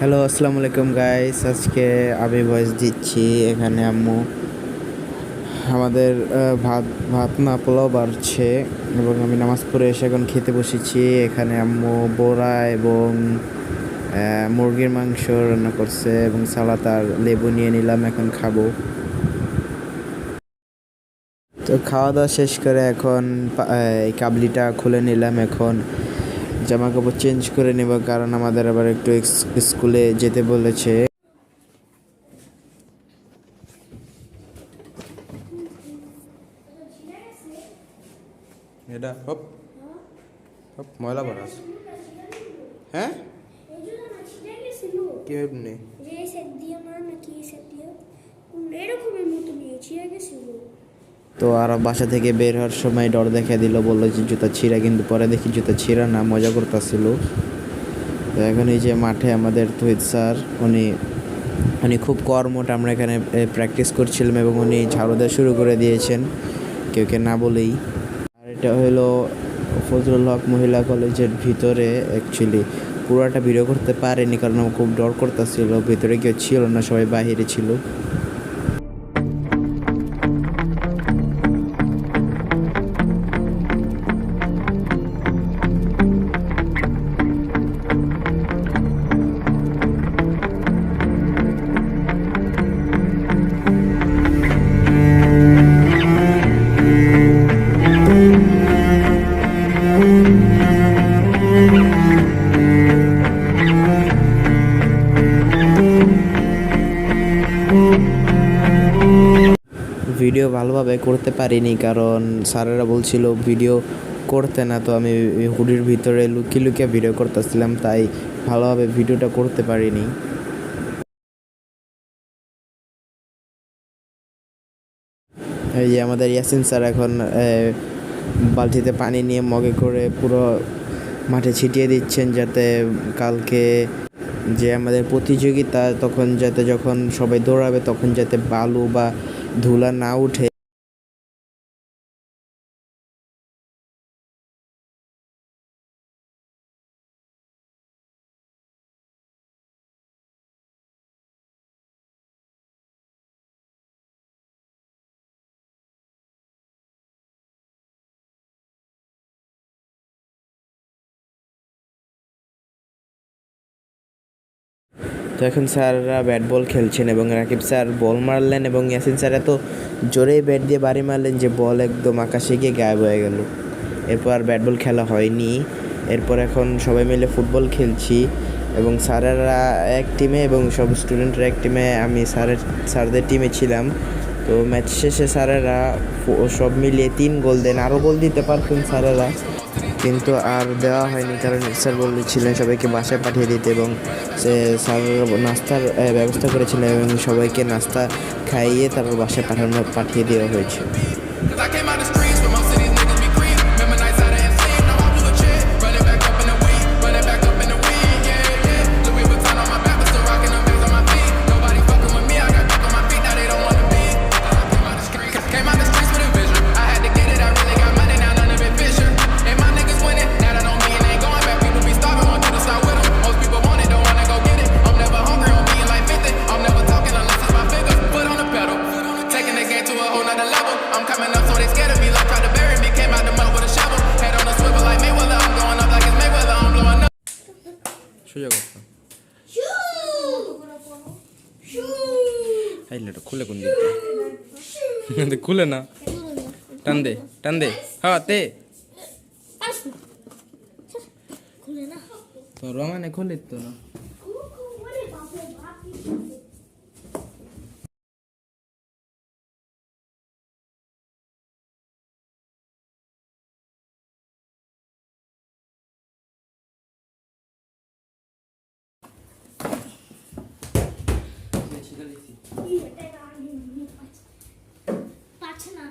Hello আসসালামু আলাইকুম guys আজকে আমি ভয়েস দিচ্ছি এখানে, আম্মু। আমাদের ভাত ভাত না পোলাও বাড়ছে এবং আমি নামাজ পড়ে এসে এখন খেতে বসেছি। এখানে আম্মু বোরা এবং মুরগির মাংস রান্না করছে এবং সালাদ আর লেবু নিয়ে নিলাম, এখন খাব। তো খাওয়া দাওয়া শেষ করে এখন এই কাবলিটা খুলে নিলাম এখন। জামা কাপড় চেঞ্জ করে নেব কারণ আমাদের আবার একটু স্কুলে যেতে বলেছে। এটা হপ। হপ ময়লা বানাস হ্যাঁ? এরকমের মতো নিয়ে ছিঁড়ে গেছিল। তো আর বাসা থেকে বের হওয়ার সময় ডর দেখা দিল, বলল যে জুতা ছিঁড়া, কিন্তু পরে দেখি জুতা ছিঁড়া না, মজা করতেছিল। তো এখন এই যে মাঠে আমাদের তহিদ স্যার, উনি উনি খুব কর্মঠ, আমরা এখানে প্র্যাকটিস করছিলাম এবং উনি ঝাড়ু দেওয়া শুরু করে দিয়েছেন, কেউ কে না বলেই। আর এটা হলো ফজলুল হক মহিলা কলেজের ভিতরে অ্যাকচুয়ালি পুরোটা ভিডিও করতে পারেনি, কারণ খুব ডর করতেছিল, ভিতরে কেউ ছিল না, সবাই বাহিরে ছিল। ভিডিও ভালোভাবে করতে পারিনি, কারণ স্যারেরা বলছিল ভিডিও করতে না, তো আমি হুডির ভিতরে লুকিয়ে লুকিয়ে ভিডিও করতেছিলাম, তাই ভালোভাবে ভিডিওটা করতে পারিনি। এই যে আমাদের ইয়াসিন স্যার এখন বালতিতে পানি নিয়ে মগে করে পুরো মাঠে ছিটিয়ে দিচ্ছেন যাতে কালকে যে আমাদের প্রতিযোগিতা, তখন যাতে যখন সবাই দৌড়াবে, তখন যাতে বালু বা ধুলা না উঠে। তো এখন স্যাররা ব্যাট বল খেলছেন এবং রাকিব স্যার বল মারলেন এবং ইয়াসিন স্যার এত জোরেই ব্যাট দিয়ে বাড়ি মারলেন যে বল একদম আকাশে গিয়ে গায়েব হয়ে গেল। এরপর আর ব্যাট বল খেলা হয়নি। এরপর এখন সবাই মিলে ফুটবল খেলছি এবং স্যারেরা এক টিমে এবং সব স্টুডেন্টরা এক টিমে আমি স্যারের, স্যারদের টিমে ছিলাম। তো ম্যাচ শেষে স্যারেরা সব মিলিয়ে তিন গোল দেন। আরও গোল দিতে পারতেন স্যারেরা। কিন্তু আর দেওয়া হয়নি, কারণ স্যার বলেছিলেন সবাইকে বাসায় পাঠিয়ে দিতে এবং সে স্যার নাস্তার ব্যবস্থা করেছিলেন এবং সবাইকে নাস্তা খাইয়ে তারপর বাসায় পাঠানো, পাঠিয়ে দেওয়া হয়েছে। Coming up, so they scared of me. Like try to bury me, came out the mud with a shovel. Head on a swivel like Mayweather. I'm going up like it's Mayweather. I'm blowing up. সুযোগ highlight খুলে কোন দিকে খুলে না টান দে টান দে হ্যাঁ তে খুলে না তো রমানে খুলে তো না পাঁচ না।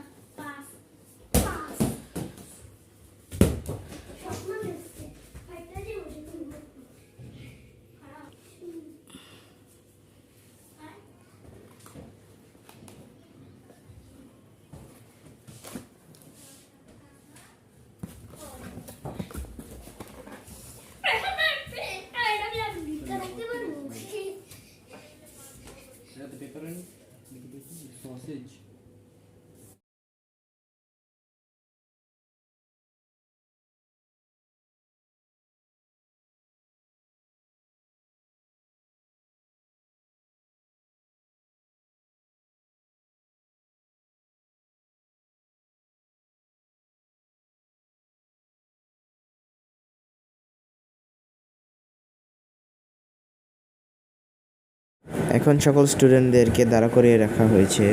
এখন সকল স্টুডেন্টদেরকে দাঁড়া করিয়ে রাখা হয়েছে।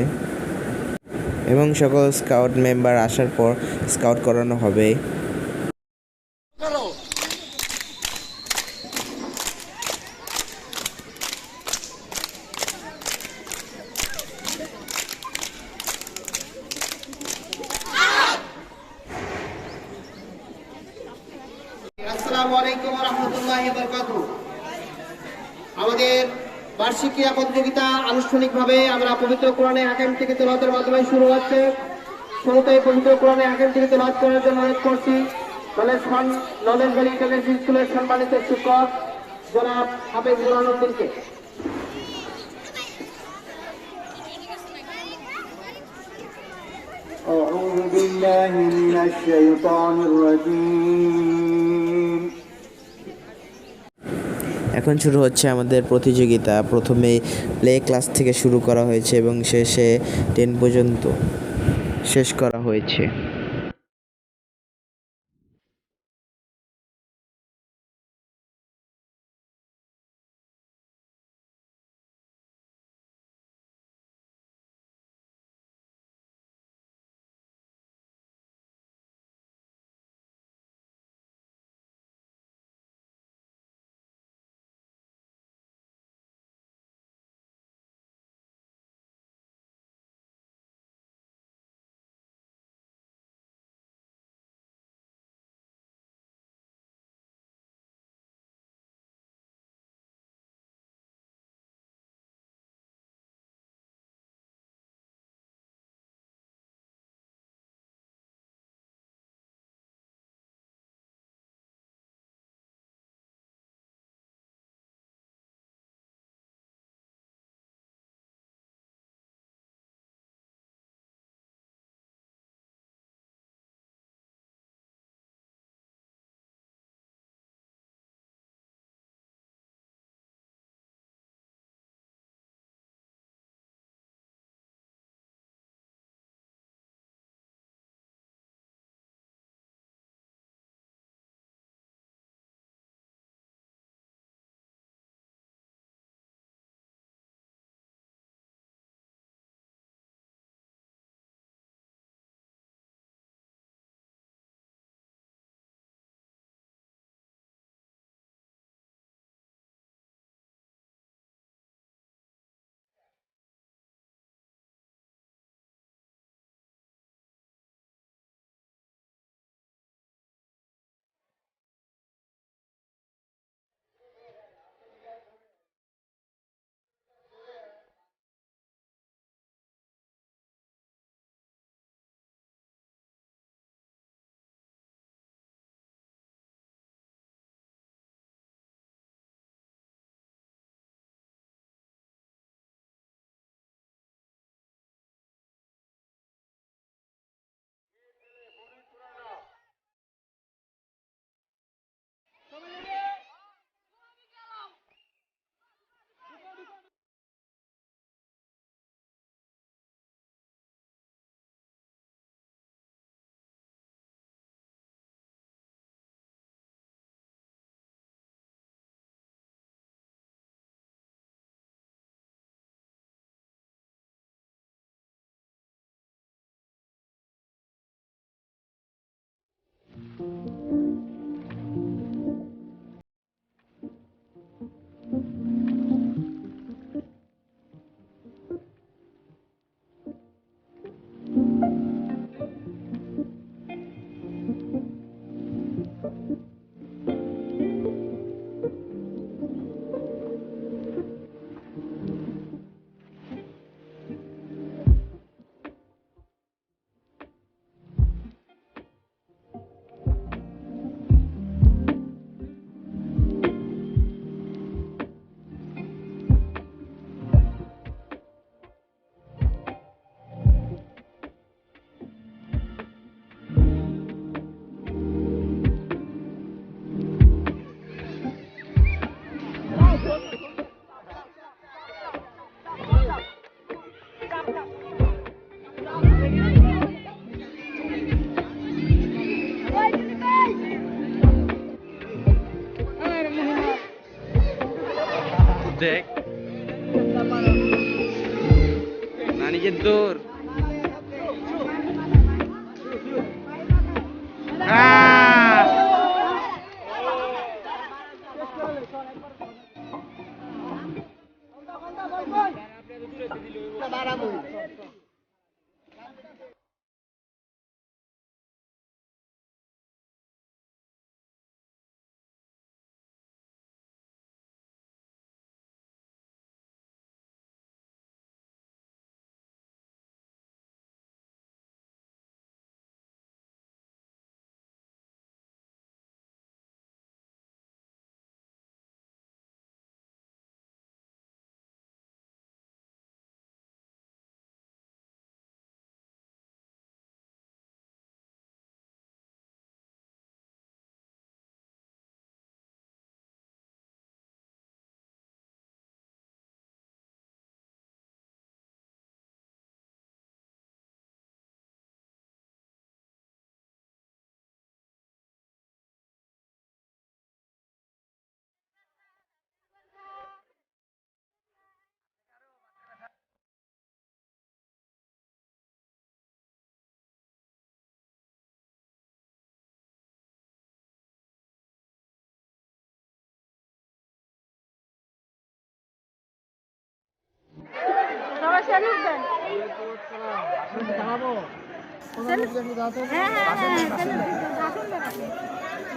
এবং সকল স্কাউট মেম্বার আসার পর স্কাউট করানো হবে। আসসালামু আলাইকুম রহমতুল্লাহ আমাদের বার্ষিক ক্রীড়া প্রতিযোগিতা আনুষ্ঠানিকভাবে আমরা পবিত্র কোরআনে হাকিম থেকে তেলাওয়াতের মাধ্যমে শুরু হচ্ছে শুরুতে পবিত্র কোরআনে হাকিম থেকে তেলাওয়াত করার জন্য অনুরোধ করছি knowledge fund knowledge valley international স্কুলের সম্মানিত শিক্ষক জনাব হাফিজুল আলমদিনকে أعوذ بالله من الشيطان الرجيم এখন শুরু হচ্ছে আমাদের প্রতিযোগিতা। প্রথমে প্লে ক্লাস থেকে শুরু করা হয়েছে এবং শেষে টেন পর্যন্ত শেষ করা হয়েছে।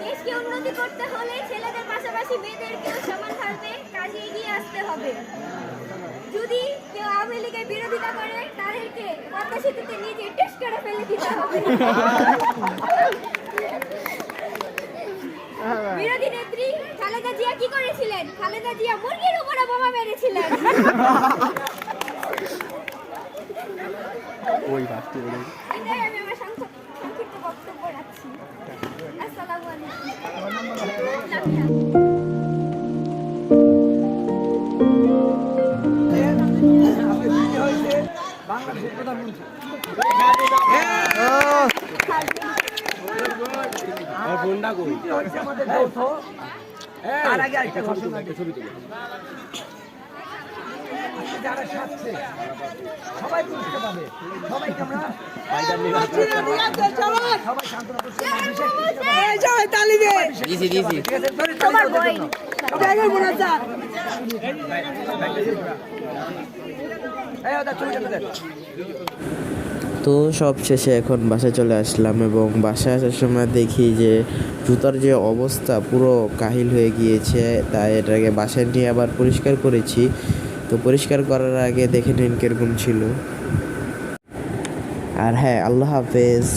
দেশকে উন্নতি করতে হলে ছেলেদের পাশাপাশি মেয়েদেরকেও সমানভাবে কাজে এগিয়ে আসতে হবে। যদি কেউ আওয়ামী লীগের বিরোধিতা করে, তাদেরকে পদ্মা নিজে টেস করে ফেলে দিতে হবে। বিরোধী নেত্রী খালেদা জিয়া কি করেছিলেন? খালেদা জিয়া মুরগির উপরে বোমা মেরেছিলেন। আমার সংক্ষিপ্ত সংক্ষিপ্ত বক্তব্য রাখছি আসসালামু আলাইকুম তোমার বই। তো সব শেষে এখন বাসায় চলে আসলাম এবং বাসায় আসার সময় দেখি যে জুতার যে অবস্থা পুরো কাহিল হয়ে গিয়েছে তাই এটাকে বাসায় নিয়ে আবার পরিষ্কার করেছি। তো পরিষ্কার করার আগে দেখে নিন কীরকম ছিল। আর হ্যাঁ আল্লাহ হাফেজ।